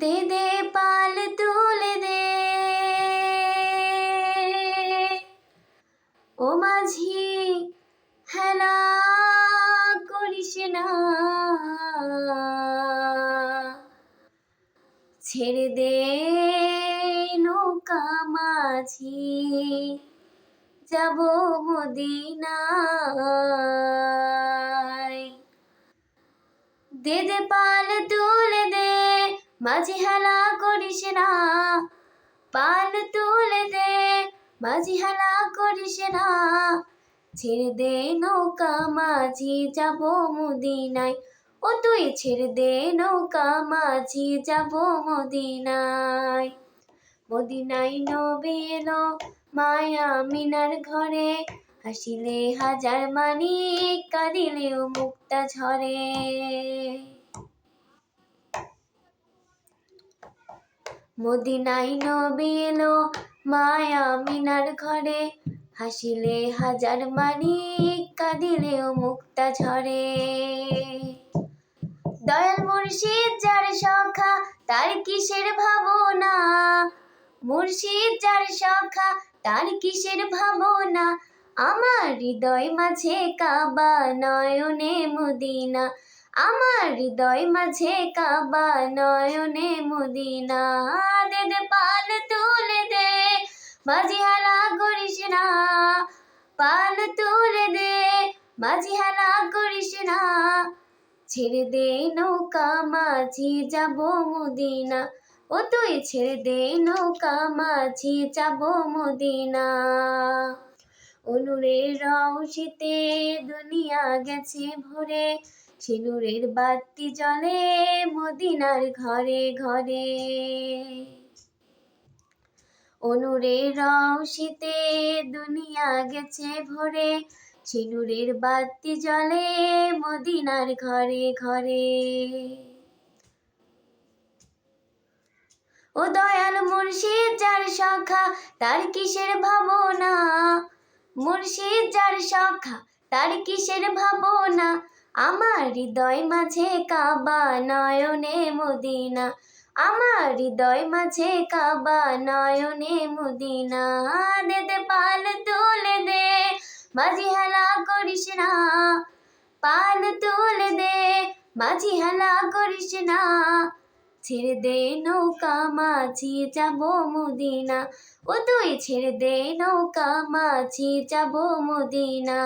দে দে, পাল তুলে দে। ও মাঝি, হেলা করিস না। ছেড়ে দে নৌকা মাঝি, যাব মদিনায়। দে দে, পাল তুলে দে। মাঝি হেলা করিস না। পাল তুলে দে মাঝি হেলা করিস না। ছেড়ে দে নৌকা, মাঝি যাব মদিনায়। ও তুই, ছেড়ে দে নৌকা, মাঝি যাব মদিনায়। মদিনায় নবী এলো মায়া মিনার ঘরে। হাসিলে হাজার মানি কাঁদিলেও মুক্তা ঝরে। মদিনায় নবী এলো মায়া মিনার ঘরে। হাসিলে হাজার মানি কাঁদিলেও মুক্তা ঝরে। দয়াল মুর্শিদ যার সখা, তার কিসের ভাবনা? মুর্শিদ যার সখা, তার কিসের ভাবনা? আমার হৃদয় মাঝে কাবা নয়নে মদিনা। আমার হৃদয় মাঝে কাবা নয়নে মদিনা দে দে পাল তুলে দে মাঝি হালা করিস না, পাল তুলে দে মাঝি হালা করিস না। ছেড়ে দে নৌকা, মাঝি যাব মদিনা, ও তুই ছেড়ে দে নৌকা, মাঝি যাব মদিনা। অনুরের রৌশিতে দুনিয়া গেছে ভরে সিনুরের বাতি জলে মদিনার ঘরে ঘরে। অনুরের রৌশিতে দুনিয়া গেছে ভরে সিনুরের বাতি জলে মদিনার ঘরে ঘরে। ও দয়াল মুর্শিদ, যার সখা, তার কিসের ভাবনা? মুর্শিদ, যার সখা, তার কিসের ভাবনা? আমার হৃদয় মাঝে কাবা নয়নে মদিনা। আমার হৃদয় মাঝে কাবা নয়নে মদিনা। দে পাল তুলে দে মাঝি হেলা করিস না। পাল তুলে দে মাঝি হেলা করিস না। ছেড়ে দে নৌকা, মাঝি যাব মদিনা। ও তুই, ছেড়ে দে নৌকা, মাঝি যাব মদিনা।